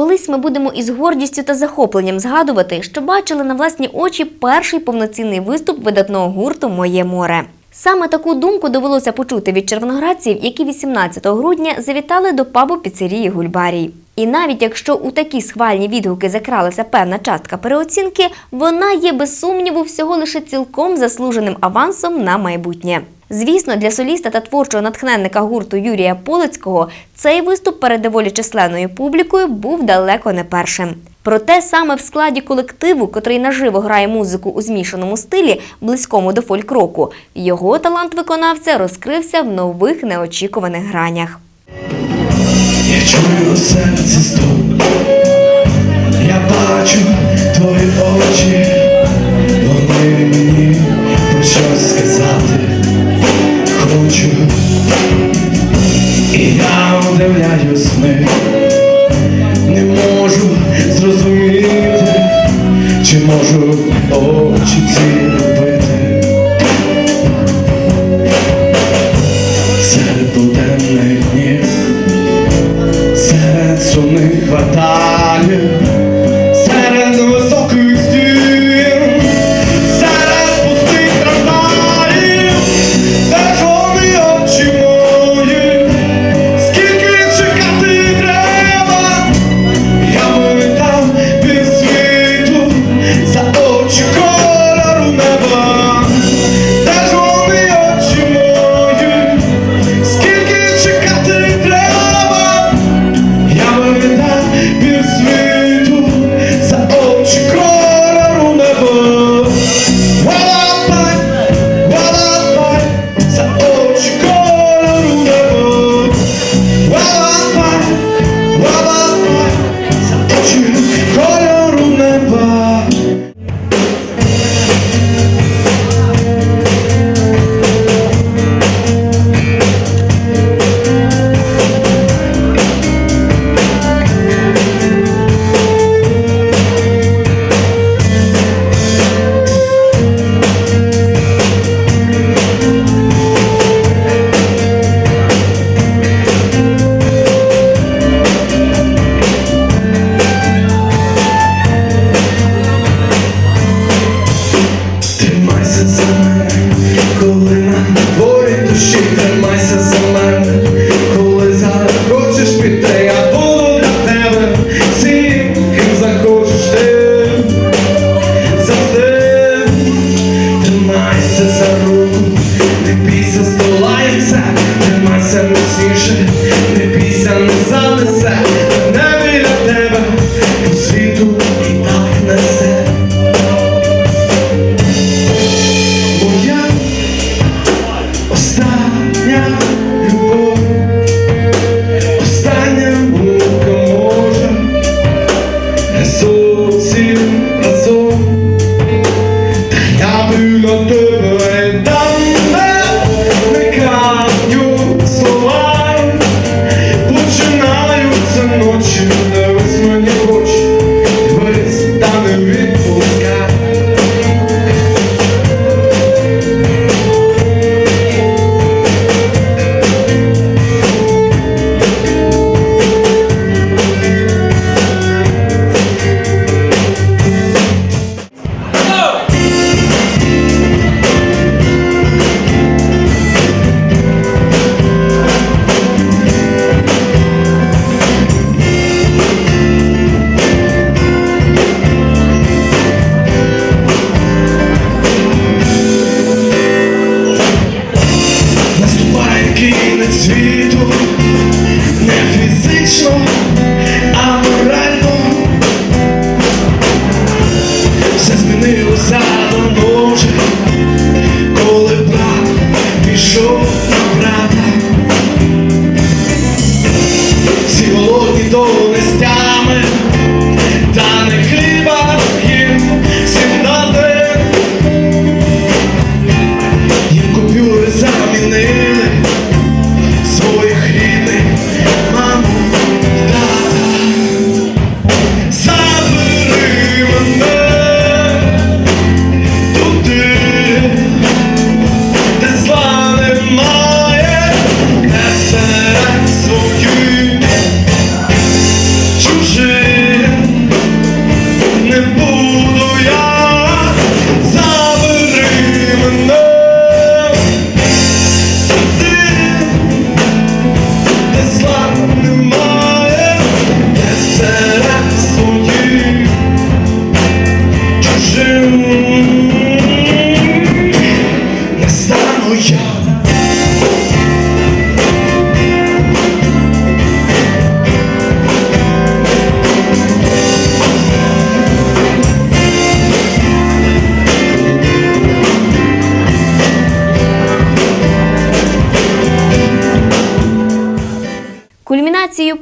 Колись ми будемо із гордістю та захопленням згадувати, що бачили на власні очі перший повноцінний виступ видатного гурту Моє море. Саме таку думку довелося почути від червоноградців, які 18 грудня завітали до пабу піцерії Гульбарій. І навіть якщо у такі схвальні відгуки закралася певна частка переоцінки, вона є без сумніву всього лише цілком заслуженим авансом на майбутнє. Звісно, для соліста та творчого натхненника гурту Юрія Полицького цей виступ перед доволі численною публікою був далеко не першим. Проте саме в складі колективу, котрий наживо грає музику у змішаному стилі, близькому до фольк-року, його талант виконавця розкрився в нових неочікуваних гранях. Я чую у серці я бачу твої очі, вони мені про щось сказати хочу, і я удивляюсь них,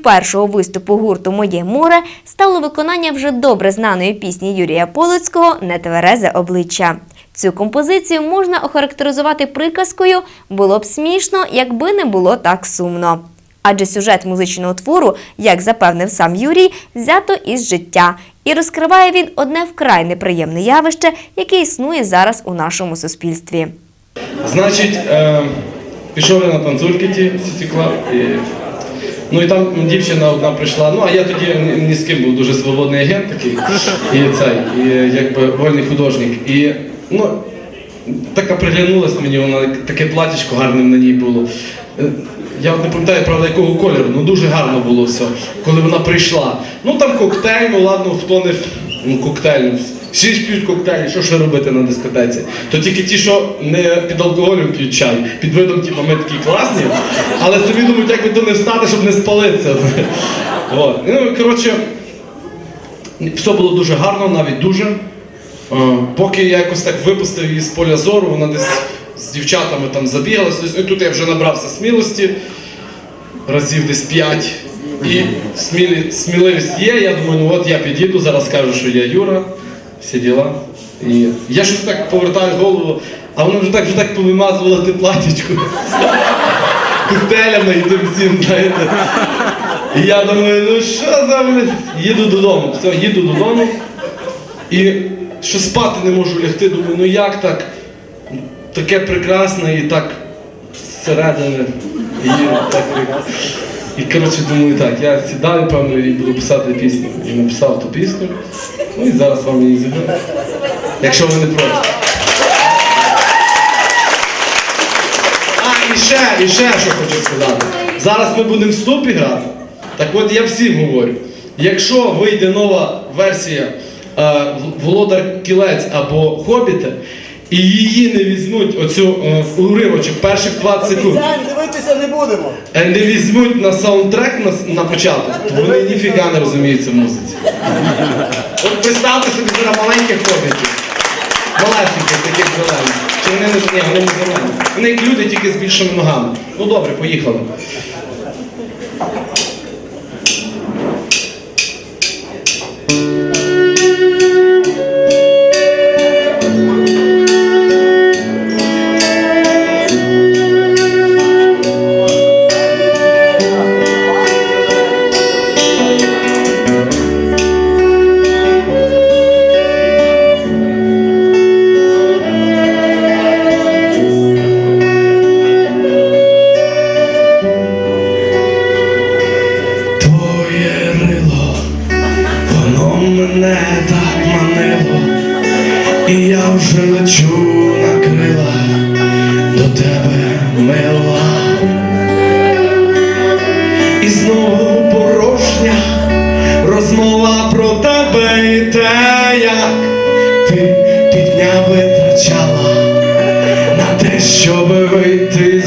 першого виступу гурту Моє море стало виконання вже добре знаної пісні Юрія Полоцького Нетверезе обличчя. Цю композицію можна охарактеризувати приказкою було б смішно, якби не було так сумно. Адже сюжет музичного твору, як запевнив сам Юрій, взято із життя, і розкриває він одне вкрай неприємне явище, яке існує зараз у нашому суспільстві. Значить, е, пішов я на танцюрки ті і, ну і там дівчина одна прийшла. Ну, а я тоді ні, з ким був дуже свободний агент такий, і цей, і якби вольний художник. І ну, така приглянулась мені, вона таке платічко гарне на ній було. Я от не пам'ятаю, правда, якого кольору, ну дуже гарно було все, коли вона прийшла. Ну там коктейль, ну ладно, хто не ну, коктейль. Всі ж п'ють коктейлі, що ще робити на дискотеці? То тільки ті, що не під алкоголем п'ють чай, під видом, типу, ми такі класні, але собі думають, як би то не встати, щоб не спалитися. От. Ну, коротше, все було дуже гарно, навіть дуже. Е, Поки я якось так випустив її з поля зору, вона десь з дівчатами там забігалась. Ну, тут я вже набрався смілості, разів десь п'ять. І сміливість є. Я думаю, ну от я підійду, зараз скажу, що я Юра, всі діла. І я щось так повертаю голову, а вона вже так вже так повимазувала те платічко коктейлями і тим всім, знаєте. І я думаю, ну що за блядь? їду додому. Все, їду додому. І що спати не можу лягти, думаю, ну як так? Таке прекрасне і так зсередини. І, так, і коротше думаю, так, я сідаю, певно, і буду писати пісню. І написав ту пісню. Ну і зараз вам її зіграю. Якщо ви не проти. А, і ще, і ще що хочу сказати. Зараз ми будемо вступі грати. Так от я всім говорю. Якщо вийде нова версія е, Володар Кілець або Хобіти, і її не візьмуть оцю е, уривочок перших 20 секунд, Обіцяємо, дивитися не будемо. е, не візьмуть на саундтрек на, на початок, то вони ніфіга не розуміються в музиці. От представте собі зараз маленьких хобітів. Малесеньких таких зелених. Чи вони не ні, вони не зелені. Вони як люди тільки з більшими ногами. Ну добре, поїхали. Щоб вийти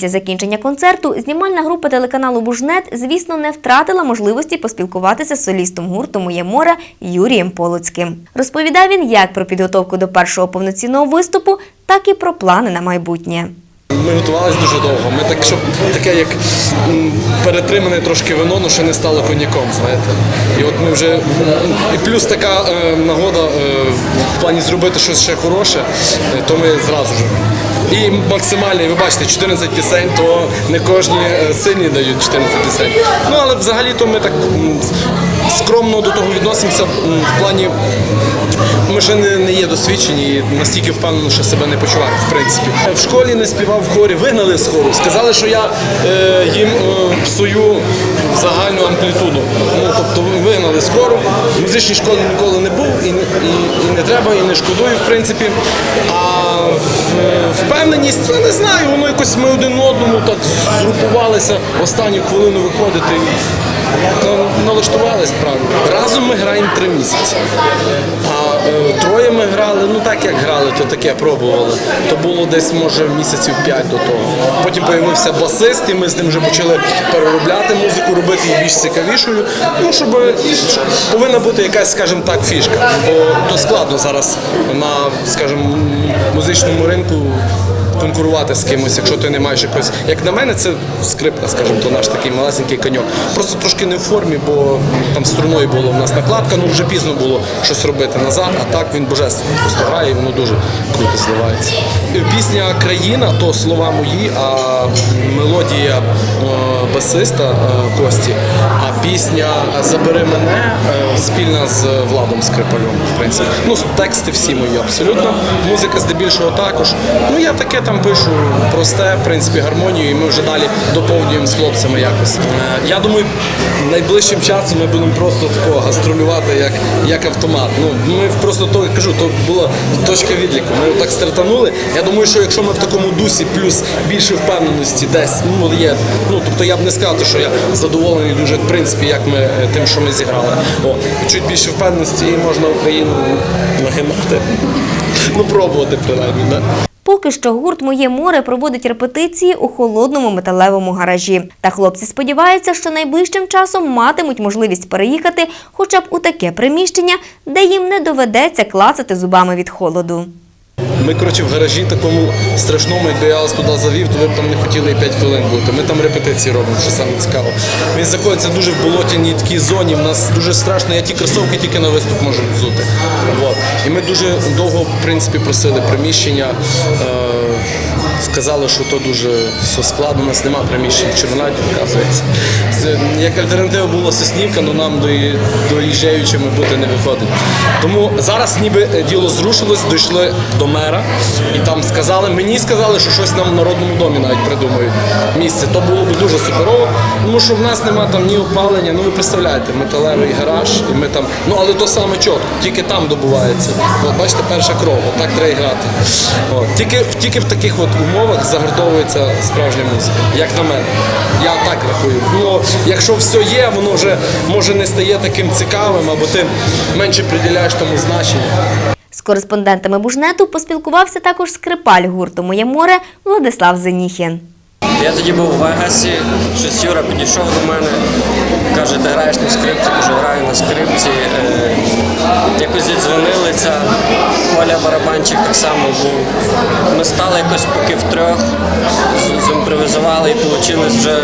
Після закінчення концерту знімальна група телеканалу Бужнет, звісно, не втратила можливості поспілкуватися з солістом гурту Моє море Юрієм Полоцьким. Розповідав він як про підготовку до першого повноцінного виступу, так і про плани на майбутнє. Ми готувалися дуже довго. Ми так, щоб таке, як перетримане трошки вино, але ще не стало коньяком, знаєте. І от ми вже і плюс така е, нагода е, в плані зробити щось ще хороше, е, то ми зразу ж І максимальний, ви бачите, 14 пісень, то не кожні сині сильні дають 14 пісень. Ну але взагалі то ми так скромно до того відносимося в плані. Ми ще не, не є досвідчені і настільки впевнено, що себе не почуваємо, в принципі. В школі не співав в хорі, вигнали з хору. Сказали, що я е, їм е, псую загальну амплітуду. Ну, тобто вигнали з хору. В музичній школі ніколи не був і, і, і не треба, і не шкодую, в принципі. А впевненість, я не знаю, воно якось ми один одному так згрупувалися останню хвилину виходити. і на- Налаштувались правильно. Разом ми граємо три місяці. А троє ми грали, ну так як грали, то таке пробували. То було десь, може, місяців п'ять до того. Потім з'явився басист, і ми з ним вже почали переробляти музику, робити її більш цікавішою. Ну, щоб повинна бути якась, скажімо так, фішка. Бо то складно зараз на, скажімо, музичному ринку. Конкурувати з кимось, якщо ти не маєш якось. Як на мене, це скрипка, скажімо, то наш такий малесенький коньок. Просто трошки не в формі, бо там струною було в нас накладка, ну вже пізно було щось робити назад, а так він божественний просто грає, і воно дуже круто зливається. Пісня Країна то слова мої, а мелодія е, басиста е, Кості, а пісня Забери мене е, спільна з Владом Скрипалем, в принципі. Ну, тексти всі мої абсолютно. Музика здебільшого також. Ну я таке там пишу просте, в принципі, гармонію, і ми вже далі доповнюємо з хлопцями якось. Е, Я думаю, найближчим часом ми будемо просто такого гастролювати, як, як автомат. Ну, ми просто то кажу, то була точка відліку. Ми так стартанули. Я думаю, що якщо ми в такому дусі, плюс більше впевненості десь ну є. Ну тобто я б не сказав, що я задоволений дуже в принципі, як ми е, тим, що ми зіграли. О, чуть більше впевненості і можна Україну нагинати. Ну, пробувати принаймні, да? Поки що гурт Моє море проводить репетиції у холодному металевому гаражі. Та хлопці сподіваються, що найближчим часом матимуть можливість переїхати хоча б у таке приміщення, де їм не доведеться клацати зубами від холоду. Ми, коротше, в гаражі такому страшному, якби я вас туди завів, то ви б там не хотіли і 5 хвилин бути. Ми там репетиції робимо, що саме цікаво. Він знаходиться дуже в болотяній такій зоні. В нас дуже страшно, я ті кросовки тільки на виступ можу взути. Вот. І ми дуже довго, в принципі, просили приміщення. Е- сказали, що то дуже все складно, у нас немає приміщень в Чорнонаті, вказується. Як альтернатива була Соснівка, але нам дої- доїжджаючими бути не виходить. Тому зараз ніби е, діло зрушилось, дійшли до мера і там сказали, мені сказали, що щось нам в народному домі навіть придумають місце. То було б дуже суперово, тому що в нас немає там ні опалення. Ну ви представляєте, металевий гараж, і ми там. Ну але то саме чорт, тільки там добувається. От бачите, перша кров, так треба грати. От. Тільки, тільки в таких от умовах загартовується справжня музика, як на мене. Я так рахую. Ну, якщо все є, воно вже може не стає таким цікавим, або ти менше приділяєш тому значення. З кореспондентами Бужнету поспілкувався також скрипаль гурту Моє море Владислав Зеніхін. Я тоді був в Вегасі, щось Юра підійшов до мене, каже, ти граєш на скрипці, кажу, граю на скрипці. Е, якось зідзвонили, ця Коля барабанчик так само був. Ми стали якось поки в трьох, зімпровізували і вийшли вже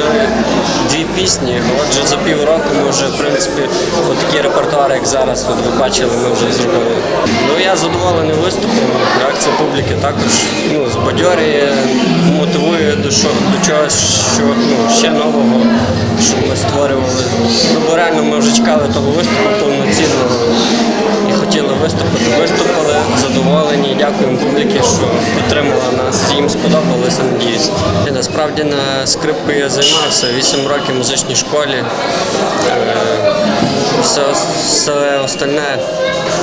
дві пісні. Отже, за півроку ми вже, в принципі, от такий репертуар, як зараз, от ви бачили, ми вже зробили. Ну я задоволений виступом, реакція публіки також ну, збадьорює, мотивує до, що, до чогось, що ну, ще нового, що ми створювали. Ну, бо реально ми вже чекали того виступу повноцінного і хотіли виступити. Виступили, задоволені, дякуємо публіці, що підтримала нас. Їм сподобалося, надіюсь. Насправді на скрипку я займався 8 років музичній школі. Е, Все, все остальне,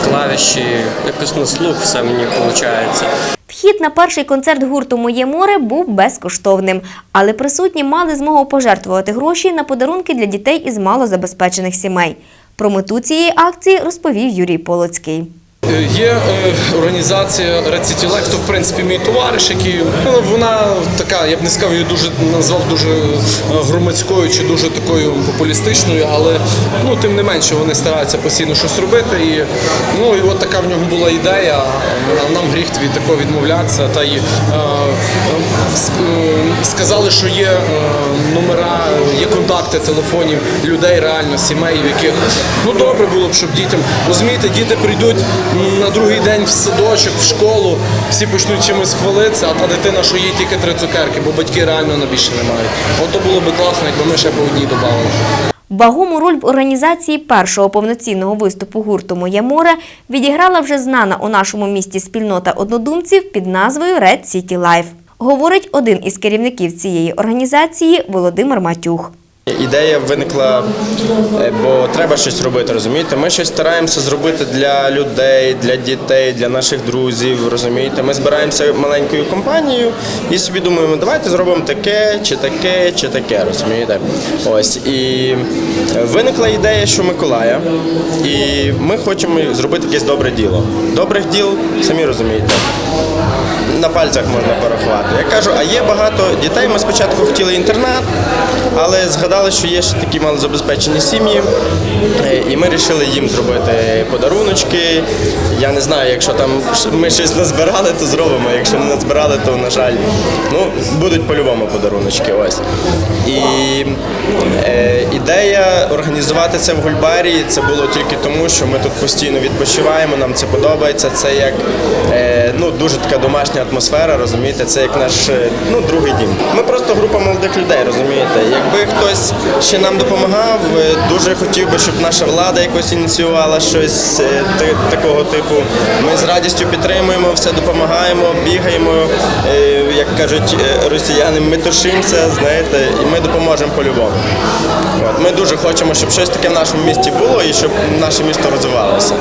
клавіші, якось на слух все мені виходить. Вхід на перший концерт гурту Моє море був безкоштовним, але присутні мали змогу пожертвувати гроші на подарунки для дітей із малозабезпечених сімей. Про мету цієї акції розповів Юрій Полоцький. Е, Є е, організація Рецитілек, то в принципі мій товариш, який ну, вона така, я б не сказав, її дуже назвав дуже е, громадською чи дуже такою популістичною, але ну тим не менше вони стараються постійно щось робити. І ну і от така в нього була ідея. Нам гріх від такого відмовлятися. Та й е, е, сказали, що є номера, є контакти телефонів людей, реально сімей, в яких ну добре було б, щоб дітям розумієте, діти прийдуть на другий день в садочок, в школу, всі почнуть чимось хвалитися, а та дитина, що їй тільки три цукерки, бо батьки реально на більше не мають. От то було би класно, якби ми ще по одній додали. Вагому роль в організації першого повноцінного виступу гурту Моє море відіграла вже знана у нашому місті спільнота однодумців під назвою Red City Life. Говорить один із керівників цієї організації Володимир Матюх. Ідея виникла, е, бо треба щось робити, розумієте? Ми щось стараємося зробити для людей, для дітей, для наших друзів, розумієте? Ми збираємося маленькою компанією і собі думаємо, давайте зробимо таке, чи таке, чи таке, розумієте? Ось і виникла ідея, що Миколая, і ми хочемо зробити якесь добре діло. Добрих діл, самі розумієте. На пальцях можна порахувати. Я кажу, а є багато дітей. Ми спочатку хотіли інтернат, але згадали, що є ще такі малозабезпечені сім'ї, Е, і ми вирішили їм зробити подаруночки. Я не знаю, якщо там ми щось назбирали, то зробимо. Якщо не назбирали, то на жаль, ну будуть по-любому подаруночки. Ось і е, ідея організувати це в Гульбарії. Це було тільки тому, що ми тут постійно відпочиваємо. Нам це подобається. Це як е, ну дуже така домашня атмосфера, розумієте, це як наш е, ну, другий дім. Ми просто група молодих людей, розумієте. Якби хтось ще нам допомагав, е, дуже хотів би, щоб наша влада якось ініціювала щось е, такого типу. Ми з радістю підтримуємо, все допомагаємо, бігаємо. Як кажуть росіяни, ми тушимося, знаєте, і ми допоможемо по-любому. Ми дуже хочемо, щоб щось таке в нашому місті було і щоб наше місто розвивалося.